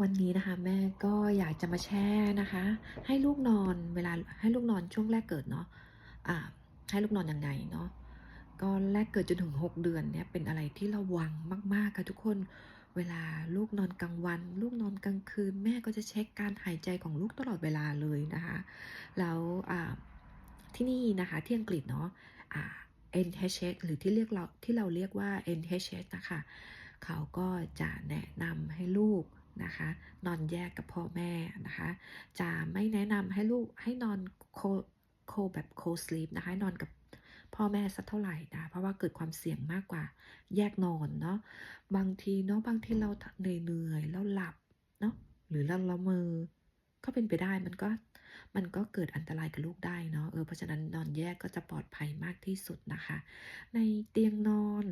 วันนี้นะคะแม่ก็อยากจะมาแชร์นะคะ ให้ลูกนอนเวลาให้ลูกนอนช่วงแรกเกิดเนาะอ่าให้ลูกนอนยังไงเนาะก็แรกเกิดจนถึง 6 เดือนเนี่ยเป็นอะไรที่ระวังมากๆค่ะทุกคนเวลาลูกนอนกลางวัน ลูกนอนกลางคืน แม่ก็จะเช็คการหายใจของลูกตลอดเวลาเลยนะคะ แล้วที่นี่นะคะที่อังกฤษเนาะ NHS หรือที่เรียกเราที่เราเรียกว่า NHS นะคะ เขาก็จะแนะนำให้ลูก นะคะ นอนแยกกับพ่อแม่นะคะ จะไม่แนะนำให้ลูกให้นอนโคโคแบบโคสลีปนะคะให้นอนกับพ่อแม่สักเท่าไหร่นะ เพราะว่าเกิดความเสี่ยงมากกว่าแยกนอนเนาะ บางทีเนาะบางทีเราเหนื่อยๆแล้วหลับเนาะ หรือเราละเมอ ก็เป็นไปได้มันก็มันก็เกิดอันตรายกับลูกได้เนาะ เออ เพราะฉะนั้นนอนแยกก็จะปลอดภัยมากที่สุดนะคะ ในเตียงนอน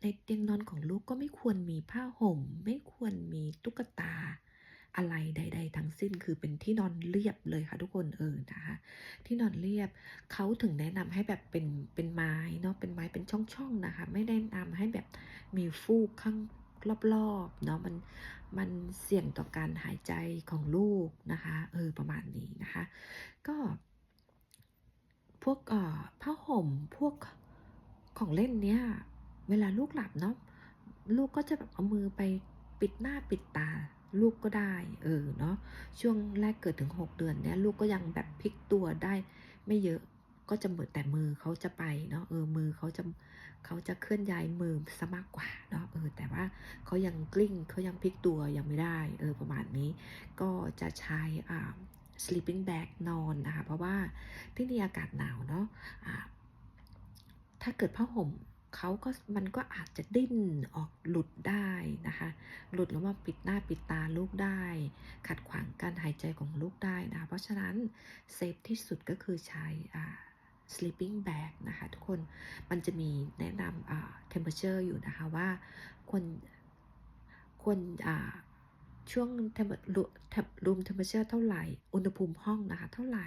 ในเตียงนอนของลูกก็ไม่ควรมีผ้าห่ม ไม่ควร กตาอะไรใด ๆ ทั้งสิ้นคือเป็นที่นอนเรียบเลยค่ะทุกคนเออนะคะที่นอนเรียบเขาถึงแนะนำให้แบบเป็นเป็นไม้เนาะเป็นไม้เป็นช่องๆนะคะ ไม่ได้แนะนำให้แบบมีฟูกข้างรอบๆเนาะมันมันเสี่ยงต่อการหายใจของลูกนะคะเออประมาณนี้นะคะ ก็พวกเอ่อผ้าห่มพวกของเล่นเนี้ยเวลาลูกหลับเนาะลูกก็จะแบบเอามือไป ปิดหน้าปิดตาลูกก็ได้ เออเนาะช่วงแรกเกิดถึง 6 เดือนเนี้ยลูกก็ยังแบบพลิกตัวได้ไม่เยอะก็จะเหมือนแต่มือเขาจะไปเนาะเออมือเขาจะเขาจะเคลื่อนย้ายมือซะมากกว่าเนาะเออแต่ว่าเขายังกลิ้งเขายังพลิกตัวยังไม่ได้เออประมาณนี้ ก็จะใช้อ่า sleeping bag นอนนะคะเพราะว่าที่นี่อากาศหนาวเนาะะถ้าเกิดผ้าห่ม เขาก็มันก็อาจจะดิ้นออกหลุดได้นะคะ หลุดแล้วมาปิดหน้าปิดตาลูกได้ ขัดขวางการหายใจของลูกได้นะะเพราะฉะนั้นเซฟที่สุดก็คือใช้อ่า sleeping bag นะคะทุกคนมันจะมีแนะนำอ่า temperature อยู่นะคะว่าควรควรอ่า ช่วงรูมเทมเปอร์เชอร์เท่าไหร่ อุณหภูมิห้องนะคะ เท่าไหร่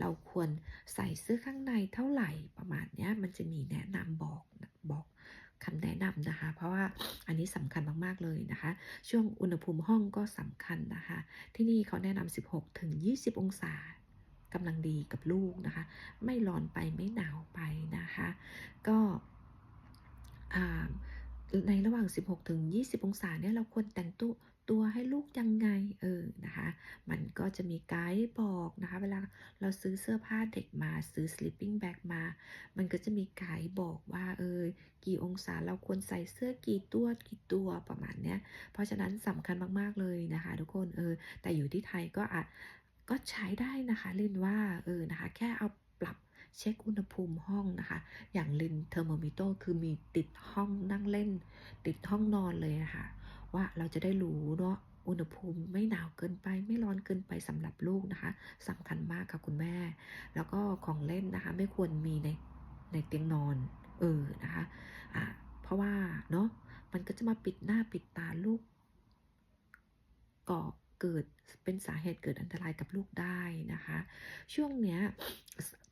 เราควรใส่เสื้อข้างในเท่าไหร่ประมาณนี้มันจะมีแนะนำบอกบอกคำแนะนำนะคะ เพราะว่าอันนี้สำคัญมาก ๆ เลยนะคะ ช่วงอุณหภูมิห้องก็สำคัญนะคะ ที่นี่เขาแนะนำ 16 ถึง 20 องศากำลังดีกับลูกนะคะ ไม่ร้อนไปไม่หนาวไปนะคะ ก็ในระหว่าง 16 ถึง 20 องศาเนี่ยเราควรแต่งตัว ตัวให้ลูกยังไงเออนะคะ มันก็จะมีไกด์บอกนะคะ เวลาเราซื้อเสื้อผ้าเด็กมาซื้อ sleeping bag มา มันก็จะมีไกด์บอกว่าเออกี่องศาเราควรใส่เสื้อกี่ตัวกี่ตัวประมาณเนี้ย เพราะฉะนั้นสำคัญมากๆเลยนะคะ ทุกคนเออแต่อยู่ที่ไทยก็อาจก็ใช้ได้นะคะลินว่าเออนะคะ แค่เอาปรับเช็คอุณหภูมิห้องนะคะ อย่างลินเทอร์โมมิเตอร์คือมีติดห้องนั่งเล่น ติดห้องนอนเลยนะคะ ว่าเราจะได้รู้เนาะอุณหภูมิไม่หนาวเกินไปไม่ร้อนเกินไปสำหรับลูกนะคะสำคัญมากค่ะคุณแม่ แล้วก็ของเล่นนะคะ ไม่ควรมีในในเตียงนอน เออนะคะอ่าเพราะว่าเนาะมันก็จะมาปิดหน้าปิดตาลูกก่อเกิดเป็นสาเหตุเกิดอันตรายกับลูกได้นะคะ ช่วงเนี้ย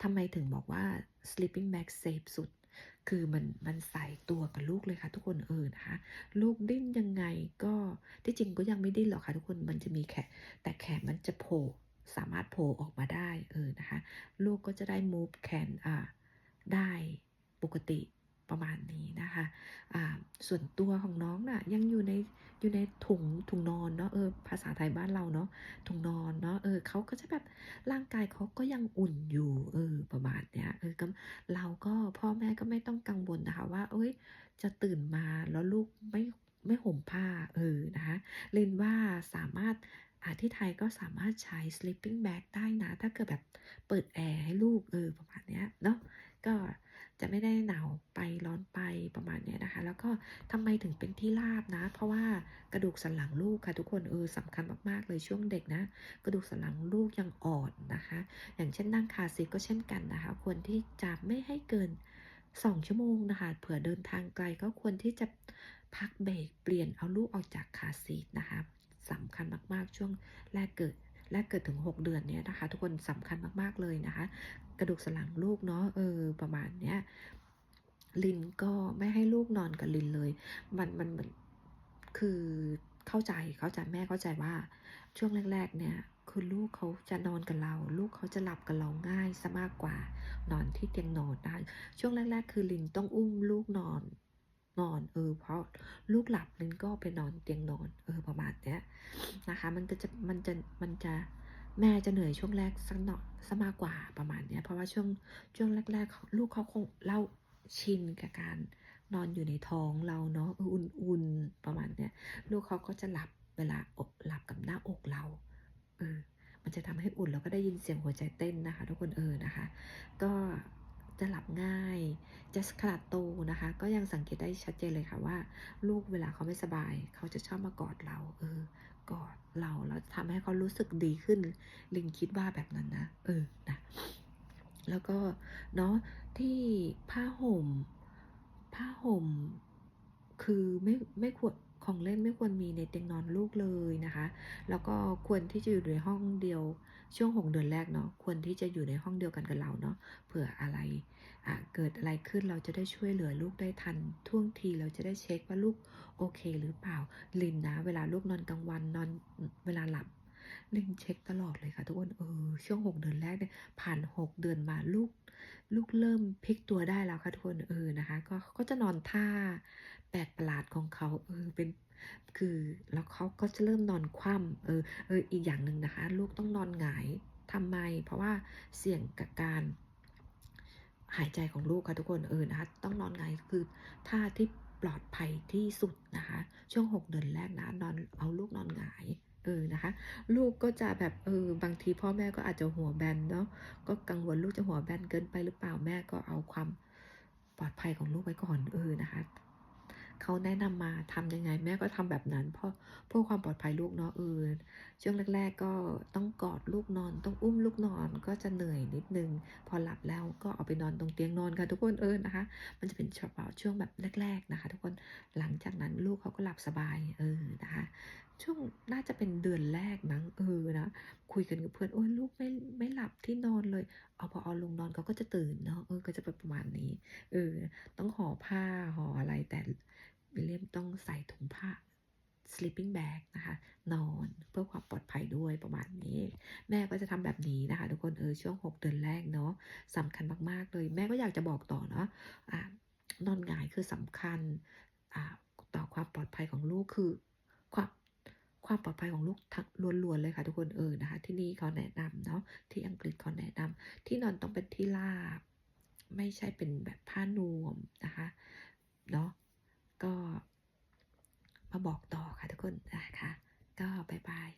ทำไมถึงบอกว่า sleeping bag safe สุด คือมันมันใส่ตัวกับลูกเลยค่ะ ทุกคนเออนะคะ ลูกดิ้นยังไงก็ที่จริงก็ยังไม่ดิ้นหรอกค่ะ ทุกคนมันจะมีแขนแต่แขนมันจะโผล่สามารถโผล่ออกมาได้เออนะคะ ลูกก็จะได้ move แขนอ่าได้ปกติ ประมาณนี้นะคะอ่าส่วนตัวของน้องน่ะยังอยู่ในอยู่ในถุงถุงนอนเนาะเออภาษาไทยบ้านเราเนาะถุงนอนเนาะเออเขาก็จะแบบร่างกายเขาก็ยังอุ่นอยู่เออประมาณเนี้ยเออก็เราก็พ่อแม่ก็ไม่ต้องกังวลนะคะว่า เอ้ยจะตื่นมาแล้วลูกไม่ไม่ห่มผ้าเออนะคะเรนว่าสามารถอาที่ไทยก็สามารถใช้ sleeping bag ได้นะ ถ้าเกิดแบบเปิดแอร์ให้ลูกเออประมาณเนี้ยเนาะ ก็จะไม่ได้หนาวไปร้อนไปประมาณนี้นะคะ แล้วก็ทำไมถึงเป็นที่ราบนะ เพราะว่ากระดูกสันหลังลูกค่ะ ทุกคนเออสำคัญมากๆเลยช่วงเด็กนะ กระดูกสันหลังลูกยังอ่อนนะคะ อย่างเช่นนั่งคาซีก็เช่นกันนะคะ ควรที่จะไม่ให้เกิน 2 ชั่วโมงนะคะ เผื่อเดินทางไกลก็ควรที่จะพักเบรกเปลี่ยนเอาลูกออกจากคาซีนะคะสำคัญมากๆ ช่วงแรกเกิด แรกเกิดถึง 6 เดือนเนี้ยนะคะ ทุกคนสำคัญมากๆเลยนะคะ กระดูกสันหลังลูกเนาะเออประมาณเนี้ยลินก็ไม่ให้ลูกนอนกับลินเลย มันมันเหมือนคือเข้าใจเข้าใจแม่เข้าใจว่าช่วงแรก ๆ เนี่ยคือลูกเขาจะนอนกับเรา ลูกเขาจะหลับกับเราง่ายซะมากกว่านอนที่เตียงนอนนะคะช่วงแรก ๆ คือลินต้องอุ้มลูกนอน นอนเออ เพราะลูกหลับลินก็ไปนอนเตียงนอนเออประมาณเนี้ยนะคะ มันก็จะมันจะมันจะแม่จะเหนื่อยช่วงแรกสักหน่อยสมากกว่าประมาณเนี้ยเพราะว่าช่วงช่วงแรกๆเขาลูกเขาคงเล่าชินกับการนอนอยู่ในท้องเราเนาะอุ่นๆประมาณเนี้ยลูกเขาก็จะหลับเวลาอกหลับกับหน้าอกเราเออมันจะทำให้อุ่นแล้วก็ได้ยินเสียงหัวใจเต้นนะคะ ทุกคนเออนะคะ ก็ จะหลับง่าย จะขนาดโตนะคะ ก็ยังสังเกตได้ชัดเจนเลยค่ะว่า ลูกเวลาเขาไม่สบาย เขาจะชอบมากอดเรา เออกอดเราแล้วทำให้เขารู้สึกดีขึ้น ลิงคิดว่าแบบนั้นนะ เออนะแล้วก็เนาะที่ผ้าห่ม ผ้าห่ม คือไม่ไม่ควร ของเล่นไม่ควรมีในเตียงนอนลูกเลยนะคะ แล้วก็ควรที่จะอยู่ในห้องเดียวช่วงหกเดือนแรกเนาะควรที่จะอยู่ในห้องเดียวกันกับเราเนาะเผื่ออะไรอะเกิดอะไรขึ้นเราจะได้ช่วยเหลือลูกได้ทันท่วงทีเราจะได้เช็คว่าลูกโอเคหรือเปล่าลินนะ เวลาลูกนอนกลางวันนอนเวลาหลับลินเช็คตลอดเลยค่ะทุกคนเออช่วงหกเดือนแรกเนี่ยผ่านหกเดือนมาลูก ลูกเริ่มพลิกตัวได้แล้วค่ะทุกคนเออนะคะ ก็ก็จะนอนท่า แปลกประหลาดของเขาเออเป็นคือแล้วเขาก็จะเริ่มนอนคว่ำเออเอออีกอย่างหนึ่งนะคะ ลูกต้องนอนหงายทำไม เพราะว่าเสี่ยงกับการหายใจของลูกค่ะทุกคนเออนะคะต้องนอนหงายคือท่าที่ปลอดภัยที่สุดนะคะ ช่วง 6 เดือนแรกนะนอนเอาลูกนอนหงายเออนะคะ ลูกก็จะแบบเออบางทีพ่อแม่ก็อาจจะหัวแบนเนาะก็กังวลลูกจะหัวแบนเกินไปหรือเปล่าแม่ก็เอาความปลอดภัยของลูกไว้ก่อนเออนะคะ เขาแนะนำมาทำยังไงแม่ก็ทำแบบนั้นเพราะเพื่อความปลอดภัยลูกเนาะเออช่วงแรก ๆ ก็ต้องกอดลูกนอน ต้องอุ้มลูกนอนก็จะเหนื่อยนิดนึง พอหลับแล้วก็เอาไปนอนตรงเตียงนอนค่ะทุกคนเออนะคะ มันจะเป็นเฉพาะช่วงแบบแรก ๆนะคะ ทุกคนหลังจากนั้นลูกเขาก็หลับสบายเออนะคะ ช่วงน่าจะเป็นเดือนแรกมั้งเออนะ คุยกันกับเพื่อนโอ้ยลูกไม่ไม่หลับที่นอนเลย เอาพอเอาลงนอนเขาก็จะตื่นเนาะเออก็จะเป็นประมาณนี้เออต้องห่อผ้าห่ออะไรแต่วิลเลียมต้องใส่ถุงผ้า sleeping bag นะคะ นอนเพื่อความปลอดภัยด้วยประมาณนี้ แม่ก็จะทำแบบนี้นะคะ ทุกคนเออช่วง 6 เดือนแรกเนาะสำคัญมาก ๆ เลย แม่ก็อยากจะบอกต่อเนาะอ่านอนหงายคือสำคัญอ่าต่อความปลอดภัยของลูกคือความ ความปลอดภัยของลูกทั้งล้วนๆเลยค่ะทุกคนเออนะคะ ที่นี่เขาแนะนำเนาะที่อังกฤษเขาแนะนำที่นอนต้องเป็นที่ราบ ไม่ใช่เป็นแบบผ้านวมนะคะเนาะก็มาบอกต่อค่ะทุกคนนะคะก็บายบาย